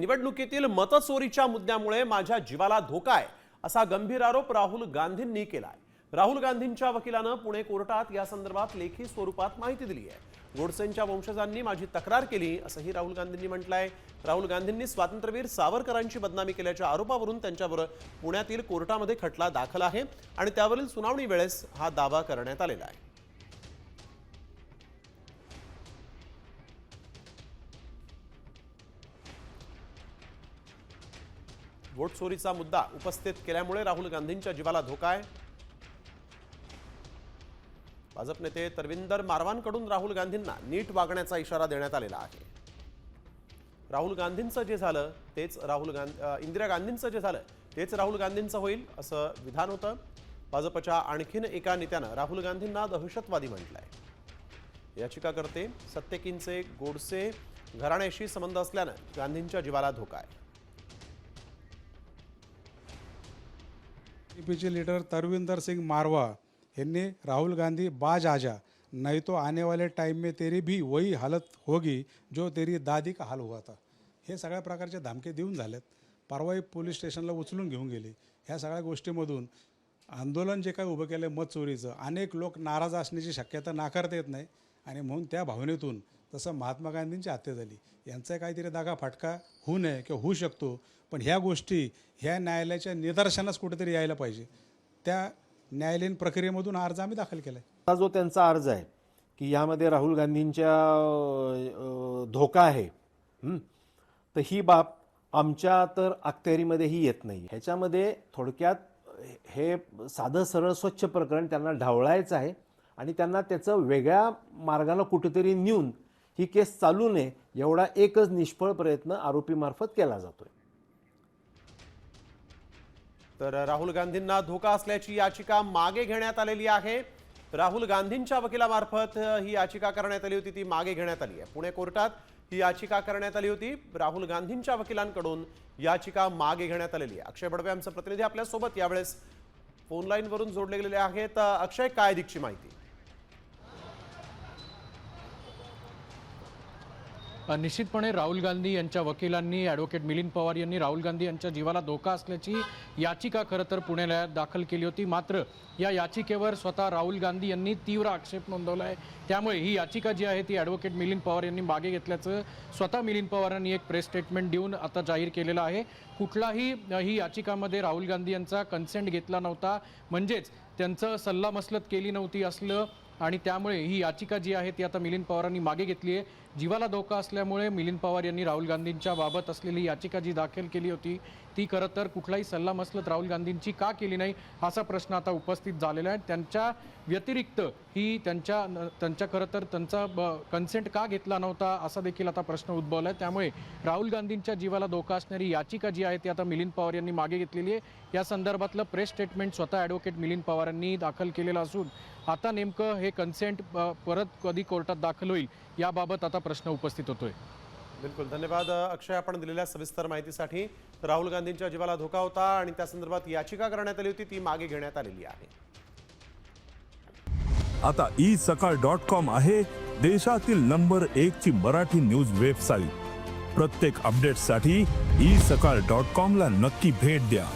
निवडणुकीतील मतचोरीच्या मुद्द्यामुळे माझ्या जीवाला धोका आहे असा गंभीर आरोप राहुल गांधींनी केलाय. राहुल गांधींच्या वकिलानं पुणे कोर्टात या संदर्भात लेखी स्वरूपात माहिती दिली आहे. गोडसेंच्या वंशजांनी माझी तक्रार केली असंही राहुल गांधींनी म्हटलंय. राहुल गांधींनी स्वातंत्र्यवीर सावरकरांची बदनामी केल्याच्या आरोपावरून त्यांच्यावर पुण्यातील कोर्टामध्ये खटला दाखल आहे आणि त्यावरील सुनावणी वेळेस हा दावा करण्यात आलेला आहे. वोट चोरीचा मुद्दा उपस्थित केल्यामुळे राहुल गांधींच्या जीवाला धोका आहे. भाजप नेते तरविंदर मारवानकडून राहुल गांधींना नीट वागण्याचा इशारा देण्यात आलेला आहे. राहुल गांधींचं जे झालं तेच राहुल गांधी इंदिरा गांधींचं जे झालं तेच राहुल गांधींचं होईल असं विधान होतं. भाजपच्या आणखीन एका नेत्यानं राहुल गांधींना दहशतवादी म्हटलंय. याचिकाकर्ते सत्तेकींचे गोडसे घराण्याशी संबंध असल्यानं गांधींच्या जीवाला धोका आहे. टीपीचे लीडर तरविंदर सिंग मारवा यांनी राहुल गांधी बाज आजा नहीं तो आने वाले टाइम में तेरी भी वही हालत होगी जो तेरी दादी का हाल हुआ था. हे सगळ्या प्रकारचे धमके देऊन झालेत. परवाई पोलीस स्टेशनला उचलून घेऊन गेली. ह्या सगळ्या गोष्टीमधून आंदोलन जे काही उभं केलं आहे मत चोरीचं अनेक लोक नाराज असण्याची शक्यता नाकारता येत नाही. आणि म्हणून त्या भावनेतून तसं महात्मा गांधींची हत्या झाली. यांचा काहीतरी दागा फाटका होऊ नये किंवा होऊ शकतो पण ह्या गोष्टी ह्या न्यायालयाच्या निदर्शनास कुठेतरी यायला पाहिजे. त्या न्यायालयीन प्रक्रियेमधून अर्ज आम्ही दाखल केला आहे हा जो त्यांचा अर्ज आहे की यामध्ये राहुल गांधींच्या धोका आहे तर ही बाब आमच्या तर अखत्यारीमध्येही येत नाही ह्याच्यामध्ये थोडक्यात हे साधं सरळ स्वच्छ प्रकरण त्यांना ढावळायचं आहे आणि त्यांना त्याचं वेगळ्या मार्गाला कुठेतरी नेऊन ही केस चालू नये एवढा एकच निष्फळ प्रयत्न आरोपीमार्फत केला जातोय. तर राहुल गांधींना धोका असल्याची याचिका मागे घेण्यात आलेली आहे. राहुल गांधींच्या वकिलामार्फत ही याचिका करण्यात आली होती ती मागे घेण्यात आली आहे. पुणे कोर्टात ही याचिका करण्यात आली होती. राहुल गांधींच्या वकिलांकडून याचिका मागे घेण्यात आलेली आहे. अक्षय बडवे आमचे प्रतिनिधी आपल्यासोबत यावेळेस फोन लाईनवरून जोडले गेलेले आहेत. अक्षय काय दिगची माहिती? निश्चितपणे राहुल गांधी यांच्या वकिलांनी ॲडव्होकेट मिलिंद पवार यांनी राहुल गांधी यांच्या जीवाला धोका असल्याची याचिका खरं तर पुणे न्यायालयात दाखल केली होती. मात्र या याचिकेवर स्वतः राहुल गांधी यांनी तीव्र आक्षेप नोंदवला आहे. त्यामुळे ही याचिका जी आहे ती ॲडव्होकेट मिलिंद पवार यांनी मागे घेतल्याचं स्वतः मिलिंद पवारांनी एक प्रेस स्टेटमेंट देऊन आता जाहीर केलेलं आहे. कुठलाही ही याचिकामध्ये राहुल गांधी यांचा कन्सेंट घेतला नव्हता. म्हणजेच त्यांचं सल्लामसलत केली नव्हती असलं आणि त्यामुळे ही याचिका जी आहे ती आता मिलिंद पवारांनी मागे घेतली आहे. जीवाला धोका असल्यामुळे मिलिंद पवार यांनी राहुल गांधींच्या बाबत असलेली याचिका जी दाखल केली होती ती खरं तर कुठलाही सल्लामसलत राहुल गांधींची का केली नाही असा प्रश्न आता उपस्थित झालेला आहे. त्यांच्या व्यतिरिक्त ही त्यांच्या त्यांच्या खरं तर त्यांचा कन्सेंट का घेतला नव्हता असा देखील आता प्रश्न उद्भवला आहे. त्यामुळे राहुल गांधींच्या जीवाला धोका असणारी याचिका जी आहे ती आता मिलिंद पवार यांनी मागे घेतलेली आहे. या संदर्भातलं प्रेस स्टेटमेंट स्वतः ॲडव्होकेट मिलिंद पवारांनी दाखल केलेलं असून आता नेमकं हे कन्सेंट परत कधी कोर्टात दाखल होईल याबाबत आता प्रश्न उपस्थित होतोय. बिलकुल. धन्यवाद अक्षय आपण दिलेल्या सविस्तर माहितीसाठी. राहुल गांधींच्या जीवाला धोका होता आणि त्या संदर्भात याचिका करण्यात आली होती. ती मागे घेण्यात आलेली आहे. आता ई सकाळ डॉट कॉम आहे देशातील नंबर एक ची मराठी न्यूज वेबसाईट. प्रत्येक अपडेटसाठी ई सकाळ डॉट कॉम ला नक्की भेट द्या.